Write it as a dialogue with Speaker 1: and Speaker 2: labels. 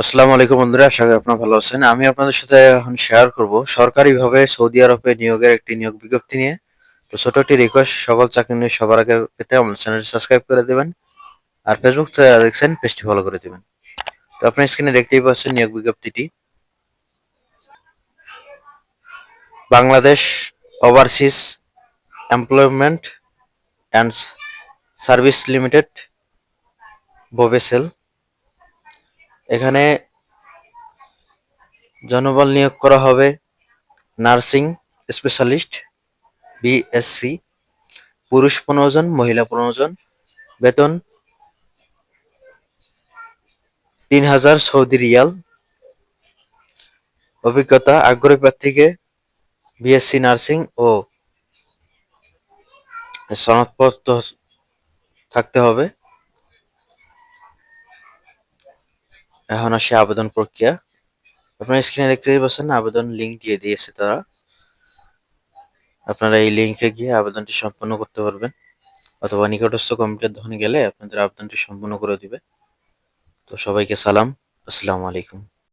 Speaker 1: আসসালামু আলাইকুম বন্ধুরা, আশা করি আপনারা ভালো আছেন। আমি আপনাদের সাথে এখন শেয়ার করব সরকারিভাবে সৌদি আরবে নিয়োগের একটি নিয়োগ বিজ্ঞপ্তি নিয়ে। তো ছোট একটি রিকোয়েস্ট সকল চাকরি নিয়ে সবার আগে পেতে আমার চ্যানেলটি সাবস্ক্রাইব করে দেবেন আর ফেসবুক দেখছেন পেজটি ফলো করে দেবেন। তো আপনি স্ক্রিনে দেখতেই পাচ্ছেন নিয়োগ বিজ্ঞপ্তিটি। Bangladesh overseas employment and service limited বোবেসেল এখানে জনবল নিয়োগ করা হবে নার্সিং স্পেশালিস্ট, বিএসসি, পুরুষ পনেরো জন, মহিলা পনেরো জন। বেতন তিন হাজার সৌদি রিয়াল। অভিজ্ঞতা, আগ্রহী প্রার্থীকে বিএসসি নার্সিং ও সনদপত্র থাকতে হবে। এখন আসে আবেদন প্রক্রিয়া। আপনারা স্ক্রিনে দেখতেই পাচ্ছেন আবেদন লিঙ্ক দিয়ে দিয়েছে তারা। আপনারা এই লিঙ্কে গিয়ে আবেদনটি সম্পন্ন করতে পারবেন। অথবা নিকটস্থ কম্পিউটার দোকানে গেলে আপনাদের আবেদনটি সম্পন্ন করে দিবে। তো সবাইকে সালাম, আসসালামু আলাইকুম।